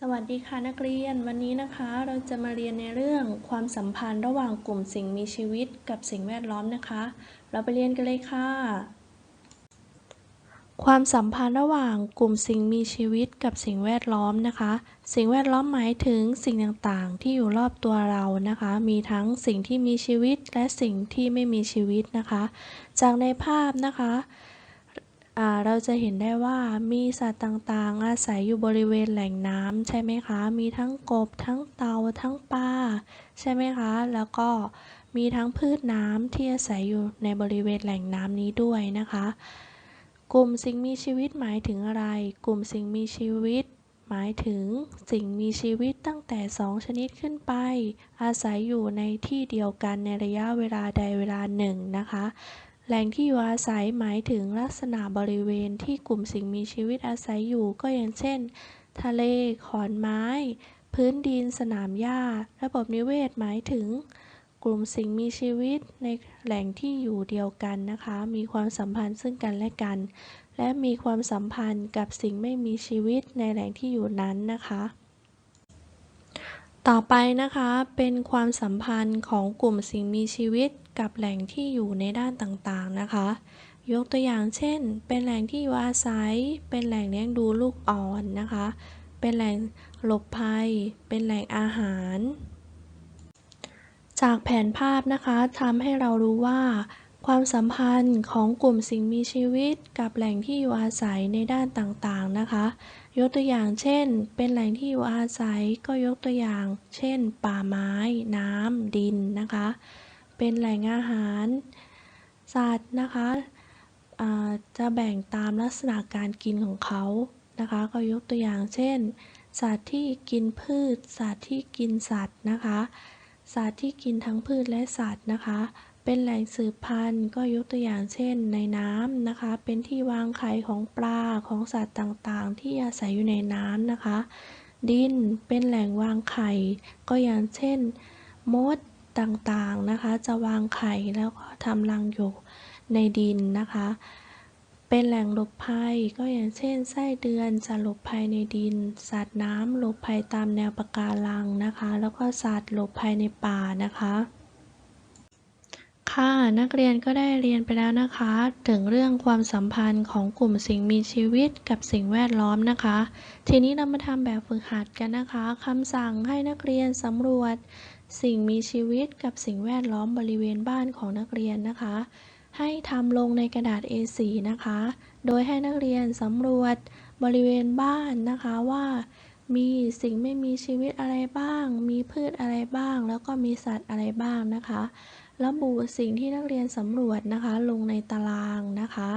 สวัสดีค่ะนักเรียน วันนี้นะคะเราจะมาเรียนในเรื่องความสัมพันธ์ระหว่างกลุ่มสิ่งมีชีวิตกับสิ่งแวดล้อมนะคะ เราไปเรียนกันเลยค่ะ ความสัมพันธ์ระหว่างกลุ่มสิ่งมีชีวิตกับสิ่งแวดล้อมนะคะ สิ่งแวดล้อมหมายถึงสิ่งต่างๆ ที่อยู่รอบตัวเรานะคะ มีทั้งสิ่งที่มีชีวิตและสิ่งที่ไม่มีชีวิตนะคะ จากในภาพนะคะ เราจะเห็นได้ว่ามีสัตว์ต่างๆ อาศัยอยู่บริเวณแหล่งน้ำใช่ไหมคะ มีทั้งกบ ทั้งเต่าทั้งปลาใช่ไหมคะ แล้วก็มีทั้งพืชน้ำที่อาศัยอยู่ในบริเวณแหล่งน้ำนี้ด้วยนะคะ กลุ่มสิ่งมีชีวิตหมายถึงอะไร กลุ่มสิ่งมีชีวิต หมายถึงสิ่งมีชีวิตตั้งแต่ 2 ชนิดขึ้นไป อาศัยอยู่ในที่เดียวกันในระยะเวลาใดเวลาหนึ่งนะคะ แหล่งที่อยู่อาศัยหมายถึงลักษณะบริเวณที่กลุ่มสิ่งมีชีวิตอาศัยอยู่ก็อย่างเช่น ทะเล ขอนไม้ พื้นดิน สนามหญ้า ระบบนิเวศหมายถึง กลุ่มสิ่งมีชีวิตในแหล่งที่อยู่เดียวกันนะคะ มีความสัมพันธ์ซึ่งกันและกัน และมีความสัมพันธ์กับสิ่งไม่มีชีวิตในแหล่งที่อยู่นั้นนะคะ ต่อไปนะคะเป็นความสัมพันธ์ของกลุ่มสิ่งมีชีวิตกับแหล่งที่อยู่ในด้านต่างๆนะคะ ยกตัวอย่างเช่น เป็นแหล่งที่อยู่อาศัย เป็นแหล่งเลี้ยงดูลูกอ่อนนะคะ เป็นแหล่งหลบภัย เป็นแหล่งอาหาร จากแผนภาพนะคะทำให้เรารู้ว่า ความสัมพันธ์ของกลุ่มสิ่งมีชีวิตกับแหล่งที่อยู่อาศัยในด้านต่างๆนะคะ ยกตัวอย่างเช่น เป็นแหล่งที่อยู่อาศัยก็ยกตัวอย่าง เช่น ป่าไม้ น้ำดินนะคะ เป็นแหล่งอาหาร สัตว์นะคะจะแบ่งตามลักษณะการกินของเขานะคะ ก็ยกตัวอย่างเช่น สัตว์ที่กินพืช สัตว์ที่กินสัตว์นะคะ สัตว์ที่กินทั้งพืชและสัตว์นะคะ เป็นแหล่งสืบพันธุ์ก็ยกตัวอย่างเช่น ในน้ำนะคะ เป็นที่วางไข่ของปลาของสัตว์ต่างๆ ที่อาศัยอยู่ในน้ำนะคะ ดินเป็นแหล่งวางไข่ ก็อย่างเช่น มดต่างๆนะคะ จะวางไข่แล้วก็ทำรังอยู่ในดินนะคะ เป็นแหล่งหลบภัย ก็อย่างเช่นไส้เดือนจะหลบภัยในดิน สัตว์น้ำหลบภัยตามแนวปะการังนะคะ แล้วก็สัตว์หลบภัยในป่านะคะ ค่ะ นักเรียนก็ได้เรียนไปแล้วนะคะ ถึงเรื่องความสัมพันธ์ของกลุ่มสิ่งมีชีวิตกับสิ่งแวดล้อมนะคะ ทีนี้เรามาทำแบบฝึกหัดกันนะคะคำสั่งให้นักเรียนสำรวจ สิ่งมีชีวิตกับสิ่งแวดล้อมบริเวณบ้านของนักเรียนนะคะ ให้ทำลงในกระดาษ A4 นะคะ โดยให้นักเรียนสำรวจบริเวณบ้านนะคะว่ามีสิ่งไม่มีชีวิตอะไรบ้าง มีพืชอะไรบ้าง แล้วก็มีสัตว์อะไรบ้างนะคะ ระบุสิ่งที่นักเรียนสำรวจนะคะ ลงในตารางนะคะ